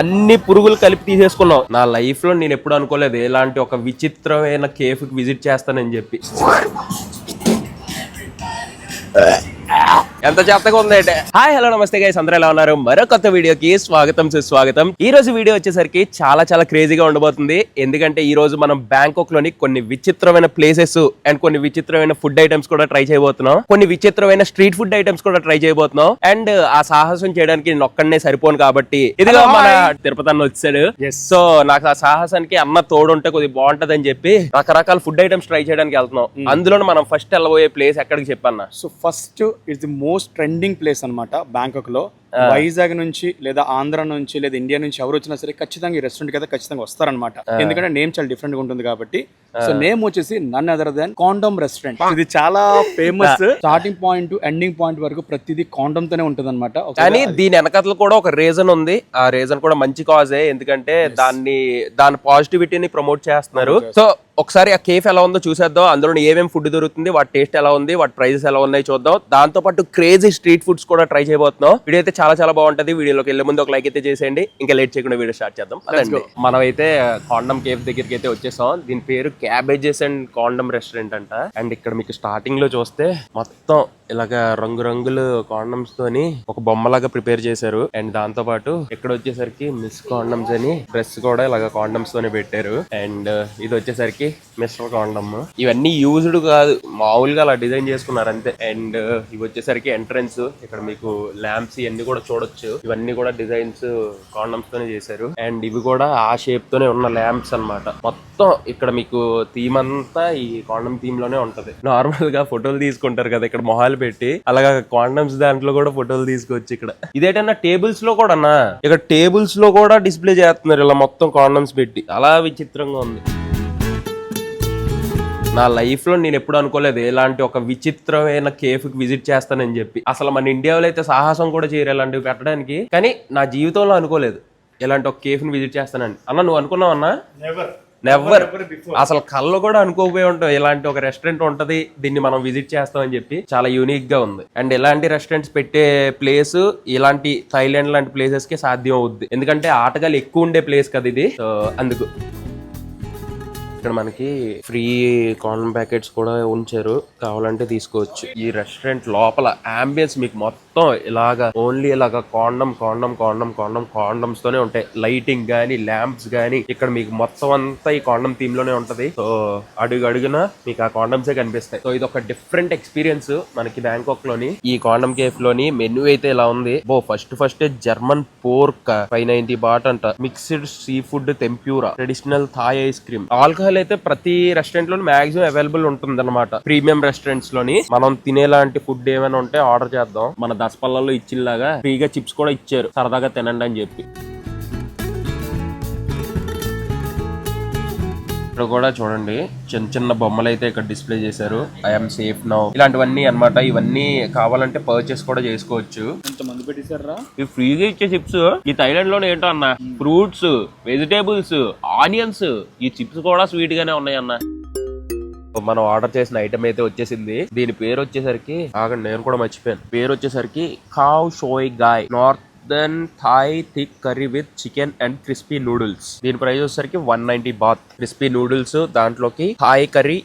అన్ని పురుగులు కలిపి తీసేసుకున్నాం నా లైఫ్లో నేను ఎప్పుడు అనుకోలేదు ఇలాంటి ఒక విచిత్రమైన కేఫ్కి విజిట్ చేస్తానని చెప్పి. ఎంత చెత్తగా ఉంది అంటే హాయ్ హలో నమస్తే గైస్ అందరూ ఎలా ఉన్నారు? మరో కొత్త వీడియోకి స్వాగతం సుస్వాగతం. ఈ రోజు వీడియో వచ్చేసరికి చాలా చాలా క్రేజీగా ఉండబోతుంది. ఎందుకంటే ఈ రోజు మనం బ్యాంకాక్లోని కొన్ని విచిత్రమైన ప్లేసెస్ అండ్ కొన్ని విచిత్రమైన ఫుడ్ ఐటమ్స్ కూడా ట్రై చేయబోతున్నాం. కొన్ని విచిత్రమైన స్ట్రీట్ ఫుడ్ ఐటమ్స్ కూడా ట్రై చేయబోతున్నాం. అండ్ ఆ సాహసం చేయడానికి నేను ఒక్కడనే సరిపోను కాబట్టి ఇదిగో మన తిరుపతి అన్న వచ్చాడు. సో నాకు ఆ సాహసానికి అన్న తోడుంటే కొద్దిగా బాగుంటది అని చెప్పి రకరకాల ఫుడ్ ఐటమ్స్ ట్రై చేయడానికి వెళ్తున్నాం. అందులో మనం ఫస్ట్ వెళ్ళబోయే ప్లేస్ ఎక్కడికి చెప్పన్నా? So first it's the most trending place అనమాట బ్యాంకాక్లో. వైజాగ్ నుంచి లేదా ఆంధ్ర నుంచి లేదా ఇండియా నుంచి ఎవరు వచ్చినా సరే ఖచ్చితంగా ఈ రెస్టారెంట్ అయితే ఖచ్చితంగా వస్తారనమాట ఎందుకంటే నేమ్ చాలా డిఫరెంట్గా ఉంటుంది కాబట్టి. సో నేమ్ వచ్చేసి none other than condom restaurant ఇది చాలా famous starting point ending point వరకు ప్రతిదీ కాండమ్ తోనే ఉంటుంది అనమాట కానీ దీని వెనకతలు కూడా ఒక రీజన్ ఉంది. ఆ రీజన్ కూడా మంచి కాజే ఎందుకంటే దాన్ని దాని పాజిటివిటీని ప్రమోట్ చేస్తున్నారు. సో ఒకసారి ఆ కేఫ్ ఎలా ఉందో చూసేద్దాం. అందులో ఏమేమి ఫుడ్ దొరుకుతుంది వాటి టేస్ట్ ఎలా ఉంది వాటి ప్రైజెస్ ఎలా ఉన్నాయి చూద్దాం. దాంతో పాటు క్రేజీ స్ట్రీట్ ఫుడ్స్ కూడా ట్రై చేయబోతున్నాం. వీడియో అయితే చాలా చాలా బాగుంటది. వీడియోలోకి వెళ్ళే ముందు ఒక లైక్ అయితే చేసేయండి. ఇంకా లేట్ చేయకుండా వీడియో స్టార్ట్ చేద్దాం. అదండి మనం అయితే కాండమ్ కేఫ్ దగ్గరికి అయితే వచ్చేసాం. దీని పేరు క్యాబేజెస్ అండ్ కాండమ్ రెస్టారెంట్ అంట. అండ్ ఇక్కడ మీకు స్టార్టింగ్లో చూస్తే మొత్తం ఇలాగ రంగురంగులు కాండమ్స్ తోని ఒక బొమ్మలాగా ప్రిపేర్ చేశారు. అండ్ దాంతో పాటు ఇక్కడ వచ్చేసరికి మిస్ కాండమ్స్ అని డ్రెస్ కూడా ఇలాగ కాండమ్స్ తోనే పెట్టారు. అండ్ uh, ఇది వచ్చేసరికి మిస్టర్ కాండమ్ ఇవన్నీ యూజ్డ్ కాదు మామూలుగా అలా డిజైన్ చేసుకున్నారు అంతే. అండ్ uh, ఇవి వచ్చేసరికి ఎంట్రన్స్ ఇక్కడ మీకు ల్యాంప్స్ ఇవన్నీ కూడా చూడొచ్చు. ఇవన్నీ కూడా డిజైన్స్ కాండమ్స్ తోనే చేశారు. అండ్ ఇవి కూడా ఆ షేప్ తోనే ఉన్న ల్యాంప్స్ అన్నమాట. మొత్తం ఇక్కడ మీకు థీమ్ అంతా ఈ కాండమ్ థీమ్లోనే ఉంటది. నార్మల్గా ఫోటోలు తీసుకుంటారు కదా ఇక్కడ మొహాలు పెట్టి అలాగా కాండమ్స్ దాంట్లో కూడా ఫోటోలు తీసుకొచ్చి ఇక్కడ. ఇదేటన్నా టేబుల్స్లో కూడా ఇక్కడ టేబుల్స్లో కూడా డిస్ప్లే చేస్తున్నారు ఇలా మొత్తం కాండమ్స్ పెట్టి. అలా విచిత్రంగా ఉంది. నా లైఫ్లో నేను ఎప్పుడు అనుకోలేదు ఇలాంటి ఒక విచిత్రమైన కేఫ్కి విజిట్ చేస్తానని చెప్పి. అసలు మన ఇండియాలో అయితే సాహసం కూడా చేయరు ఇలాంటివి పెట్టడానికి. కానీ నా జీవితంలో అనుకోలేదు ఇలాంటి ఒక కేఫ్ని విజిట్ చేస్తానని. అన్న నువ్వు అనుకున్నావు అన్నా? నెవర్ అసలు కళ్ళు కూడా అనుకోపోయి ఉంటాం. ఇలాంటి ఒక రెస్టారెంట్ ఉంటది దీన్ని మనం విజిట్ చేస్తామని చెప్పి చాలా యూనిక్గా ఉంది. అండ్ ఇలాంటి రెస్టారెంట్స్ పెట్టే ప్లేస్ ఇలాంటి థైలాండ్ లాంటి ప్లేసెస్కి సాధ్యం అవుద్ది. ఎందుకంటే ఆటగాళ్ళు ఎక్కువ ఉండే ప్లేస్ కదా ఇది. సో అందుకు. ఇక్కడ మనకి ఫ్రీ కార్న్ ప్యాకెట్స్ కూడా ఉంచారు. కావాలంటే తీసుకోవచ్చు. ఈ రెస్టారెంట్ లోపల అంబియన్స్ మీకు మొత్తం ఇలాగా ఓన్లీ ఇలాగా కాండం కాండం కాండం కాండం కాండమ్స్ తోనే ఉంటాయి. లైటింగ్ గానీ ల్యాంప్స్ గానీ ఇక్కడ మీకు మొత్తం అంతా ఈ కాండం థీమ్లోనే ఉంటది. సో అడుగు అడుగున మీకు ఆ కాండమ్సే కనిపిస్తాయి. సో ఇది ఒక డిఫరెంట్ ఎక్స్పీరియన్స్ మనకి బ్యాంకాక్లోని ఈ కాండం కేఫ్లోని మెనూ అయితే ఇలా ఉంది. బో first first German pork five ninety baht అంట. Mixed sea food tempura traditional Thai ice cream alcohol అయితే ప్రతి రెస్టారెంట్లో మాక్సిమం అవైలబుల్ ఉంటుంది అనమాట ప్రీమియం రెస్టారెంట్స్లోని మనం తినేలాంటి ఫుడ్ ఏమైనా ఉంటే ఆర్డర్ చేద్దాం. మన దసపల్లలో ఇచ్చినలాగా ఫ్రీగా చిప్స్ కూడా ఇచ్చారు. సరదాగా తినండి అని చెప్పి. ఇక్కడ కూడా చూడండి. చిన్న చిన్న బొమ్మలు అయితే ఇక్కడ డిస్ప్లే చేశారు. ఐఎమ్ సేఫ్ నౌ ఇలాంటివన్నీ అన్నమాట. ఇవన్నీ కావాలంటే పర్చేస్ కూడా చేసుకోవచ్చు. పెట్టేశారా ఇవి ఫ్రీగా ఇచ్చే చిప్స్ ఈ థైలాండ్లోనే ఏంటో అన్న? ఫ్రూట్స్ వెజిటేబుల్స్ ఆనియన్స్ ఈ చిప్స్ కూడా స్వీట్ గానే ఉన్నాయి అన్న. మనం ఆర్డర్ చేసిన ఐటమ్ అయితే వచ్చేసింది. దీని పేరు వచ్చేసరికి ఆగండి నేను కూడా మర్చిపోయాను. పేరు వచ్చేసరికి khao soi gai north then Thai thick curry with chicken and crispy noodles. దీని ప్రైస్ వచ్చేసరికి one ninety baht. Crispy noodles దాంట్లోకి థాయ్ కర్రీ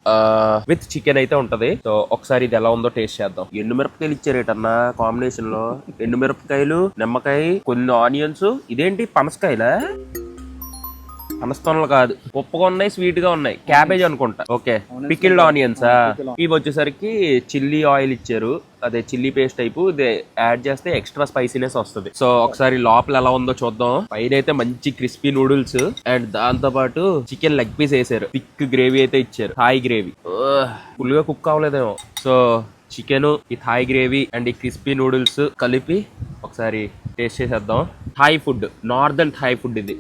విత్ చికెన్ అయితే ఉంటది. సో ఒకసారి ఇది ఎలా ఉందో టేస్ట్ చేద్దాం. ఎండు మిరపకాయలు ఇచ్చారేటన్నా కాంబినేషన్లో ఎండు మిరపకాయలు నిమ్మకాయ కొన్ని ఆనియన్స్. ఇదేంటి పనసకాయలా? పనస్తోనలు కాదు. ఉప్పుగా ఉన్నాయి స్వీట్గా ఉన్నాయి. క్యాబేజ్ అనుకుంటా. ఓకే. పికిల్డ్ ఆనియన్స్ ఇవి వచ్చేసరికి చిల్లీ ఆయిల్ ఇచ్చారు. అదే చిల్లీ పేస్ట్ టైపు ఇది యాడ్ చేస్తే ఎక్స్ట్రా స్పైసీనెస్ వస్తుంది. సో ఒకసారి లోపల ఎలా ఉందో చూద్దాం. పైన అయితే మంచి క్రిస్పీ నూడిల్స్. అండ్ దాంతో పాటు చికెన్ లెగ్ పీస్ వేసారు. థిక్ గ్రేవీ అయితే ఇచ్చారు. Thai gravy. ఫుల్గా కుక్ అవ్వలేదేమో సో చికెన్ ఈ థాయ్ గ్రేవీ అండ్ ఈ క్రిస్పీ నూడిల్స్ కలిపి ఒకసారి టేస్ట్ చేసేద్దాం. Thai food northern Thai food ఇది.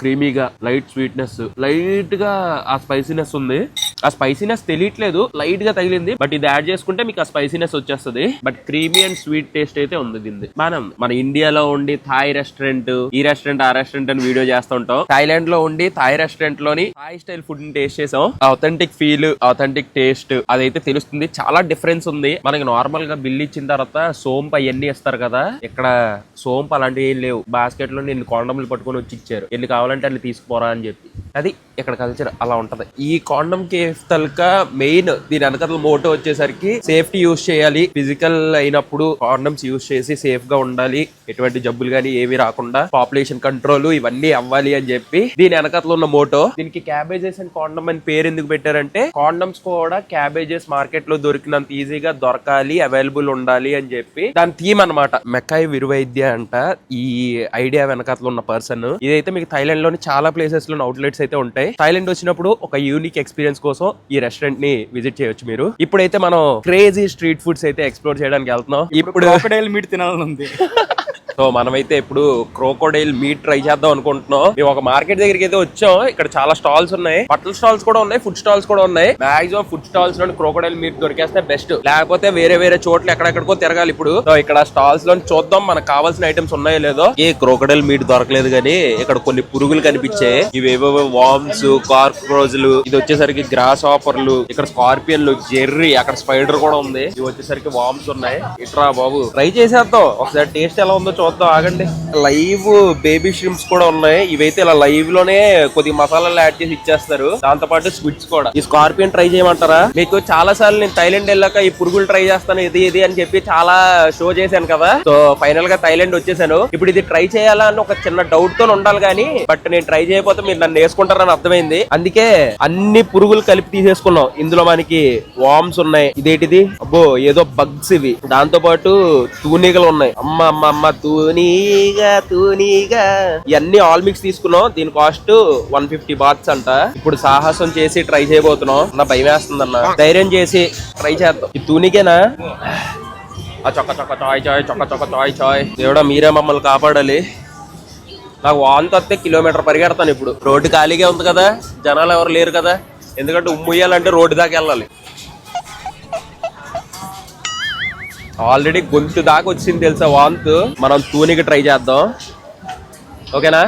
క్రీమీగా లైట్ స్వీట్నెస్ లైట్గా ఆ స్పైసీనెస్ ఉంది. ఆ స్పైసీనెస్ తెలియట్లేదు లైట్గా తగిలింది బట్ ఇది యాడ్ చేసుకుంటే మీకు ఆ స్పైసీనెస్ వచ్చేస్తుంది. But creamy and sweet taste అయితే ఉంది దీన్ని మనం మన ఇండియాలో ఉండి థాయ్ రెస్టారెంట్ ఈ రెస్టారెంట్ ఆ రెస్టారెంట్ అని వీడియో చేస్తుంటాం. థాయిలాండ్లో ఉండి థాయ్ రెస్టారెంట్లోని థాయ్ స్టైల్ ఫుడ్ని టేస్ట్ చేసాం. అథెంటిక్ ఫీల్ అథెంటిక్ టేస్ట్ అదైతే తెలుస్తుంది. చాలా డిఫరెన్స్ ఉంది. మనకి నార్మల్గా బిల్ ఇచ్చిన తర్వాత సోంపు అవన్నీ ఇస్తారు కదా. ఇక్కడ సోంపు అలాంటివి ఏం లేవు. బాస్కెట్లో నేను కొండములు పట్టుకొని వచ్చి ఇచ్చారు. ఎన్ని కావాలంటే అన్ని తీసుకుపోరా అని చెప్పి. అది ఇక్కడ కల్చర్ అలా ఉంటది. ఈ కాండమ్ కేఫ్ తలక మెయిన్ దీని వెనకల మోటో వచ్చేసరికి సేఫ్టీ యూస్ చేయాలి. ఫిజికల్ అయినప్పుడు కాండమ్స్ యూస్ చేసి సేఫ్గా ఉండాలి. ఎటువంటి జబ్బులు కానీ ఏవి రాకుండా పాపులేషన్ కంట్రోల్ ఇవన్నీ అవ్వాలి అని చెప్పి దీని వెనకతలో ఉన్న మోటో దీనికి క్యాబేజెస్ అండ్ కాండమ్ అని పేరు ఎందుకు పెట్టారంటే కాండమ్స్ కూడా క్యాబేజెస్ మార్కెట్లో దొరికినంత ఈజీగా దొరకాలి అవైలబుల్ ఉండాలి అని చెప్పి దాని థీమ్ అన్నమాట. మెక్కాయి విరువైద్య అంట ఈ ఐడియా వెనకాతలో ఉన్న పర్సన్ ఇదైతే మీకు థైలాండ్లోని చాలా ప్లేసెస్లో అవుట్లెట్స్ అయితే ఉంటాయి. థైలాండ్ వచ్చినప్పుడు ఒక యూనిక్ ఎక్స్పీరియన్స్ కోసం ఈ రెస్టారెంట్ని విజిట్ చేయొచ్చు మీరు. ఇప్పుడైతే మనం క్రేజీ స్ట్రీట్ ఫుడ్స్ అయితే ఎక్స్ప్లోర్ చేయడానికి వెళ్తున్నాం. ఇప్పుడు మీట్ తినాలని ఉంది. సో మనమైతే ఇప్పుడు క్రోకోడైల్ మీట్ ట్రై చేద్దాం అనుకుంటున్నాం. మేము ఒక మార్కెట్ దగ్గరికి అయితే వచ్చాం. ఇక్కడ చాలా స్టాల్స్ ఉన్నాయి. బట్టల స్టాల్స్ కూడా ఉన్నాయి ఫుడ్ స్టాల్స్ కూడా ఉన్నాయి. మాక్సిమం ఫుడ్ స్టాల్స్లో క్రోకోడైల్ మీట్ దొరికేస్తే బెస్ట్. లేకపోతే వేరే వేరే చోట్ల ఎక్కడెక్కడికో తిరగాలి ఇప్పుడు. సో ఇక్కడ స్టాల్స్లో చూద్దాం మనకు కావాల్సిన ఐటమ్స్ ఉన్నాయో లేదో. ఏ క్రోకోడైల్ మీట్ దొరకలేదు కానీ ఇక్కడ కొన్ని పురుగులు కనిపించాయి. ఇవేవో వామ్స్ కార్క్రోజులు. ఇది వచ్చేసరికి గ్రాస్ ఆపర్లు ఇక్కడ స్కార్పియన్లు జెర్రీ అక్కడ స్పైడర్ కూడా ఉంది. ఇవి వచ్చేసరికి వామ్స్ ఉన్నాయి. ఇట్రా బాబు. ట్రై చేసేద్దాం. ఒకసారి టేస్ట్ ఎలా ఉందో చూద్దాం. ఆగండి. లైవ్ బేబీ షిమ్స్ కూడా ఉన్నాయి. ఇవైతే ఇలా లైవ్లోనే కొద్ది మసాలాలు యాడ్ చేసి ఇచ్చేస్తారు. దాంతో పాటు స్వీట్స్ కూడా. ఈ స్కార్పియన్ ట్రై చేయమంటారా? మీకు చాలా సార్లు నేను థైలాండ్ వెళ్ళాక ఈ పురుగులు ట్రై చేస్తాను ఇది ఇది అని చెప్పి చాలా షో చేశాను కదా. సో ఫైనల్గా థైలాండ్ వచ్చేసాను. ఇప్పుడు ఇది ట్రై చేయాలా అని ఒక చిన్న డౌట్తో ఉండాలి కానీ బట్ నేను ట్రై చేయకపోతే మీరు నన్ను వేసుకుంటారని అర్థమైంది. అందుకే అన్ని పురుగులు కలిపి తీసేసుకున్నాం. ఇందులో మనకి వామ్స్ ఉన్నాయి. ఇదేటిది? అబ్బో ఏదో బగ్స్ ఇవి. దాంతో పాటు తూనీగలు ఉన్నాయి. అమ్మ అమ్మ అమ్మ తూనీగా తూనీగా. ఇవన్నీ ఆల్ మిక్స్ తీసుకున్నాం. దీని కాస్ట్ వన్ ఫిఫ్టీ బాత్స్ అంట. ఇప్పుడు సాహసం చేసి ట్రై చేయబోతున్నాం. నా భయం వేస్తుంది అన్న. ధైర్యం చేసి ట్రై చేద్దాం. ఈ తూనికేనా? ఆ చొక్క చొక్క చాయ్ చాయ్ చొక్క చొక్క చాయ్ చాయ్. దేవుడా మీరే మమ్మల్ని కాపాడాలి. నాకు వాంతి వస్తే కిలోమీటర్ పరిగెడతాను ఇప్పుడు. రోడ్డు ఖాళీగా ఉంది కదా. జనాలు ఎవరు లేరు కదా. ఎందుకంటే ఉమ్ముయ్యాలంటే రోడ్డు దాకా వెళ్ళాలి. ఆల్రెడీ గొంతు దాకా వచ్చింది తెలుసా వాంత్? మనం తూనికి ట్రై చేద్దాం. ఓకేనా?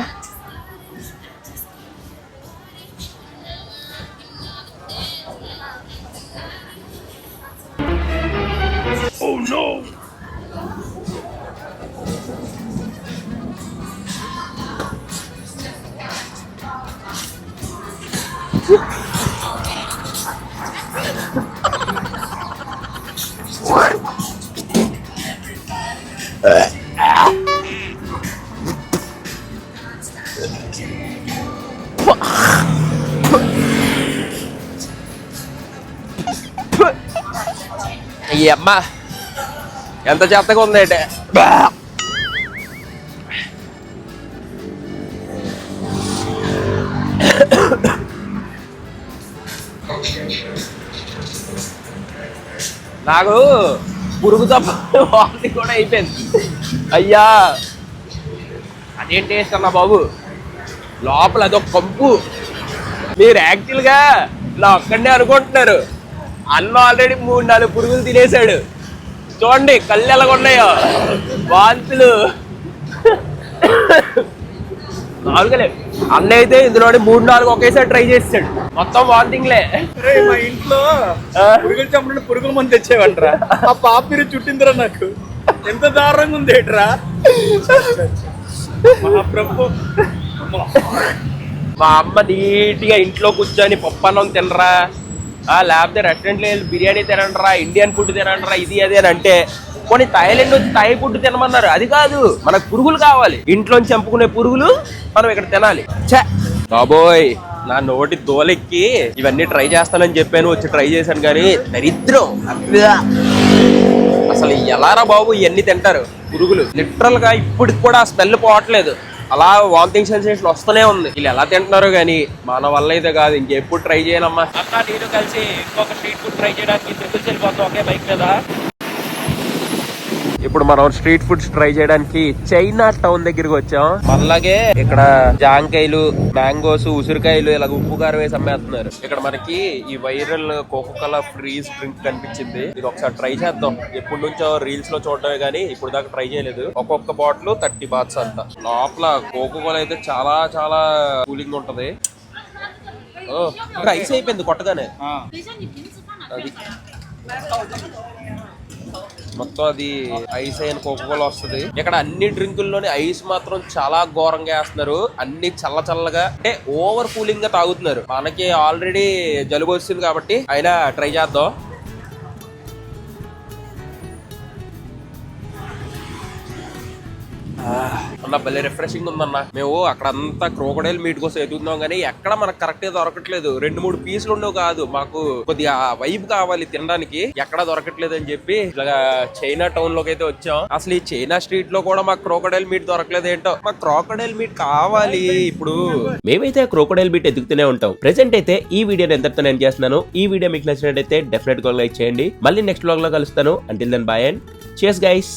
ఈ అమ్మ ఎంత చెత్తగా ఉంది నాకు పురుగు తప్ప వాంతి కూడా అయిపోయింది. అయ్యా అదేం టేస్ట్ అన్న బాబు? లోపల అదొక కంపు. మీరు యాక్చువల్గా ఇలా ఒక్కడే అనుకుంటున్నారు. అన్న ఆల్రెడీ మూడు నాలుగు పురుగులు తినేశాడు. చూడండి కళ్ళు ఎలాగున్నాయో వాంతులు. నాలుగులే. అన్న అయితే ఇందులోని మూడు నాలుగు ఒకేసారి ట్రై చేస్తాడు. మొత్తం వాంతింగ్లే. మా ఇంట్లో? పురుగులు చంపడానికి పురుగుల మంది తెచ్చేవంటరా. ఆ పాపిరి చుట్టిందిరా నాకు. ఎంత దారుణంగా ఉంది ఏట్రా? మహాప్రభు. మా అమ్మ నీట్గా ఇంట్లో కూర్చొని పప్పు అన్నం తినరా? లేకపోతే రెస్టారెంట్లో వెళ్ళి బిర్యానీ తినండిరా ఇండియన్ ఫుడ్ తినండిరా ఇది అది అని అంటే కొన్ని థాయిలాండ్ వచ్చి థాయి ఫుడ్ తినమన్నారు. అది కాదు మనకు పురుగులు కావాలి. ఇంట్లోంచి చంపుకునే పురుగులు మనం ఇక్కడ తినాలి. ఛే! బాబోయ్ నా నోటి దోలెక్కి ఇవన్నీ ట్రై చేస్తానని చెప్పాను వచ్చి ట్రై చేశాను కానీ దరిద్రం అసలు ఎలారా బాబు ఇవన్నీ తింటారు పురుగులు. లిటరల్గా ఇప్పటికి కూడా ఆ స్మెల్ పోవట్లేదు. అలా వామిటింగ్ సెన్సేషన్ వస్తూనే ఉంది. వీళ్ళు ఎలా తింటున్నారో కానీ మన వల్ల అయితే కాదు. ఇంకెప్పుడు ట్రై చేయనమ్మా. నేను కలిసి ఇంకొక స్ట్రీట్ ఫుడ్ ట్రై చేయడానికి తిరుపతి వెళ్ళిపోతాం. ఒకే బైక్ మీద. ఇప్పుడు మనం స్ట్రీట్ ఫుడ్స్ ట్రై చేయడానికి చైనా టౌన్ దగ్గరికి వచ్చాం. అలాగే ఇక్కడ జాంకాయలు మ్యాంగోస్ ఉసిరికాయలు ఇలా ఉప్పు కారం వేసి అమ్మేస్తున్నారు. ఇక్కడ మనకి ఈ viral Coca Cola freeze drink కనిపించింది. ఇది ఒకసారి ట్రై చేద్దాం. ఎప్పటి నుంచో రీల్స్లో చూడటమే కానీ ఇప్పుడు దాకా ట్రై చేయలేదు. ఒక్కొక్క బాటిల్ థర్టీ బాత్స్ అంట. లోపల కోకో కోలా అయితే చాలా చాలా కూలింగ్ ఉంటది. ఓ ఐస్ అయిపోయింది కొట్టగానే. అది మొత్తం అది ఐస్ అయిన కోకోకోలా వస్తుంది. ఇక్కడ అన్ని డ్రింకుల్లోని ఐస్ మాత్రం చాలా ఘోరంగా వేస్తున్నారు. అన్ని చల్ల చల్లగా అంటే ఓవర్ కూలింగ్గా తాగుతున్నారు. మనకి ఆల్రెడీ జలుబు వస్తుంది కాబట్టి అయినా ట్రై చేద్దాం. అన్న భలే రిఫ్రెషింగ్ ఉందన్న. మేము అక్కడ అంతా క్రోకడైల్ మీట్ కోసం ఎదుగుతున్నాం కానీ ఎక్కడ మనకు కరెక్ట్ దొరకట్లేదు. రెండు మూడు పీసులు ఉండవు కాదు. మాకు కొద్దిగా వైబ్ కావాలి తినడానికి. ఎక్కడ దొరకట్లేదు అని చెప్పి ఇట్లా చైనా టౌన్లోకి అయితే వచ్చాం. అసలు ఈ చైనా స్ట్రీట్లో కూడా మాకు క్రోకడైల్ మీట్ దొరకలేదు ఏంటో? మాకు క్రోకడైల్ మీట్ కావాలి. ఇప్పుడు మేమైతే క్రోకడైల్ మీట్ ఎదుగుతూనే ఉంటాం. ప్రెసెంట్ అయితే ఈ వీడియోని ఎంతటితో నేను చేస్తున్నాను. ఈ వీడియో మీకు నచ్చినట్టయితే డెఫినెట్గా లైక్ చేయండి. మళ్ళీ నెక్స్ట్ బ్లాగ్లో కలుస్తాను. అంటిల్ దెన్ బాయ్ అండ్ చేస్ గైస్